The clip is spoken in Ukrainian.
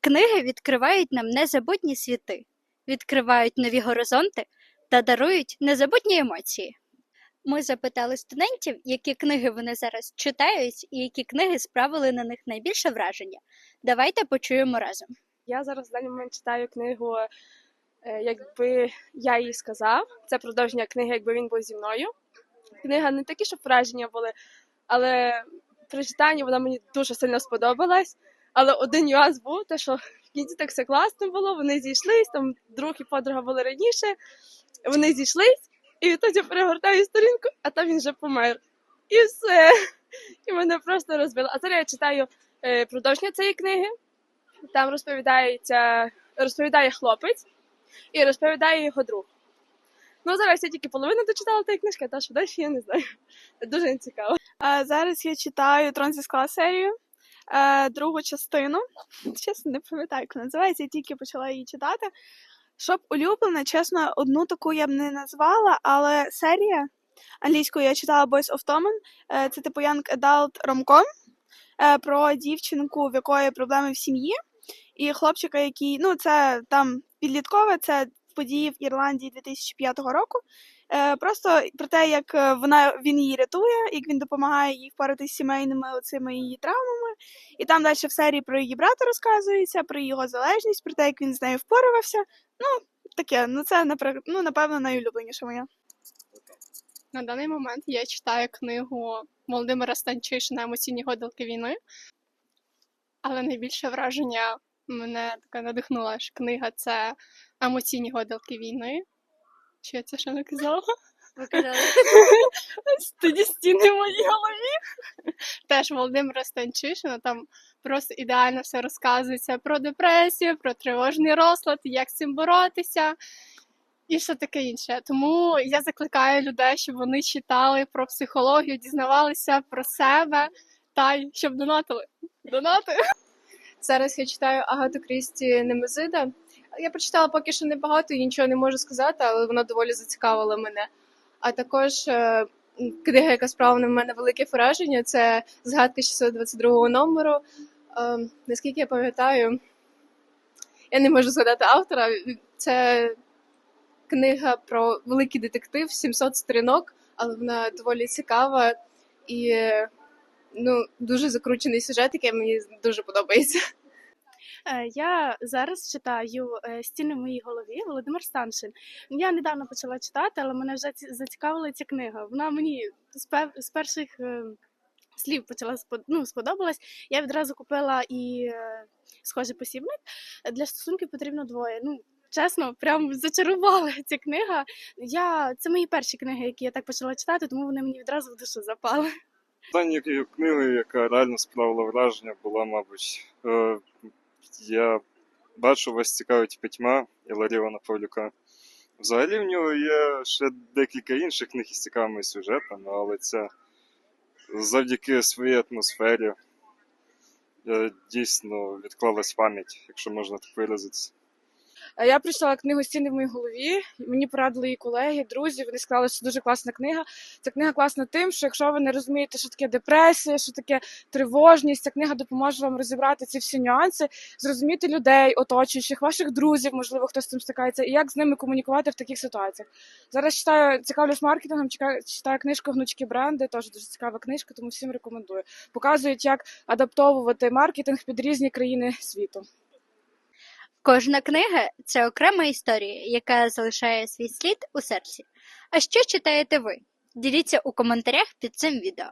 Книги відкривають нам незабутні світи, відкривають нові горизонти та дарують незабутні емоції. Ми запитали студентів, які книги вони зараз читають і які книги справили на них найбільше враження. Давайте почуємо разом. Я зараз в даний момент читаю книгу е, Якби я їй сказав. Це продовження книги, якби він був зі мною. Книга не такі, щоб враження були, але при читанні вона мені дуже сильно сподобалась. Але один нюанс був, те, що в кінці так все класно було, вони зійшлись, там друг і подруга були раніше, вони зійшлись, і відтоді я перегортаю сторінку, а там він вже помер. І все. І мене просто розбило. А зараз я читаю е, продовження цієї книги. Там розповідається, розповідає хлопець і розповідає його друг. Ну, зараз я тільки половину дочитала тієї книжки, а що далі я не знаю. Дуже цікаво. А зараз я читаю Трон зі скла серію, е, другу частину. Чесно, не пам'ятаю, як вона називається, я тільки почала її читати. Щоб улюблена, чесно, одну таку я б не назвала, але серія англійською я читала Boys of Tommen. Е, це типу Young Adult Rom-Com е, про дівчинку, в якої проблеми в сім'ї, і хлопчика, який, ну, це там підліткове, це події в Ірландії 2005 року. Е, просто про те, як е, вона він її рятує, як він допомагає їй впоратися з сімейними оцими її травмами. І там далі в серії про її брата розказується, про його залежність, про те, як він з нею впорався. Ну, таке, ну це ну, напевно, найулюбленіше моє. На даний момент я читаю книгу Володимира Станчишина Емоційні гойдалки війни. Але найбільше враження мене таке надихнула ж книга це Емоційні гойдалки війни. Чи я це ще не казала? Ви казали, Тоді стіни в моїй голові. Теж Володимира Станчишина, там просто ідеально все розказується про депресію, про тривожний розлад, як з цим боротися і все таке інше. Тому я закликаю людей, щоб вони читали про психологію, дізнавалися про себе та й щоб донатили. Донати. Зараз я читаю Агату Крісті Немезида. Я прочитала поки що небагато і нічого не можу сказати, але вона доволі зацікавила мене. А також е, книга, яка справила на мене велике враження, це згадки 622 номеру. Е, наскільки я пам'ятаю, я не можу згадати автора. Це книга про великий детектив, 700 сторінок, але вона доволі цікава і ну, дуже закручений сюжет, який мені дуже подобається. Е, Я зараз читаю е, Стіни в моїй голові Володимир Станшин. Я недавно почала читати, але мене вже зацікавила ця книга. Вона мені з, перших е, слів почала ну, сподобалась. Я відразу купила і схожий посібник. Для стосунків потрібно двоє. Ну, чесно, прям зачарувала ця книга. Я... Це мої перші книги, які я так почала читати, тому вони мені відразу в душу запали. Останньою книгою, яка реально справила враження, була, мабуть, я бачу вас цікавить пітьма Іларіона Павлюка. Взагалі в нього є ще декілька інших книг із цікавими сюжетами, але це завдяки своїй атмосфері е, дійсно відклалась пам'ять, якщо можна так виразитися. Е, Я прочитала книгу Стіни в моїй голові. Мені порадили її колеги, друзі. Вони сказали, що дуже класна книга. Ця книга класна тим, що якщо ви не розумієте, що таке депресія, що таке тривожність, ця книга допоможе вам розібрати ці всі нюанси, зрозуміти людей, оточуючих, ваших друзів, можливо, хтось з цим стикається, і як з ними комунікувати в таких ситуаціях. Зараз читаю, цікавлюсь маркетингом, читаю книжку Гнучкі бренди, теж дуже цікава книжка, тому всім рекомендую. Показують, як адаптовувати маркетинг під різні країни світу. Кожна книга це окрема історія, яка залишає свій слід у серці. А що читаєте ви? Діліться у коментарях під цим відео.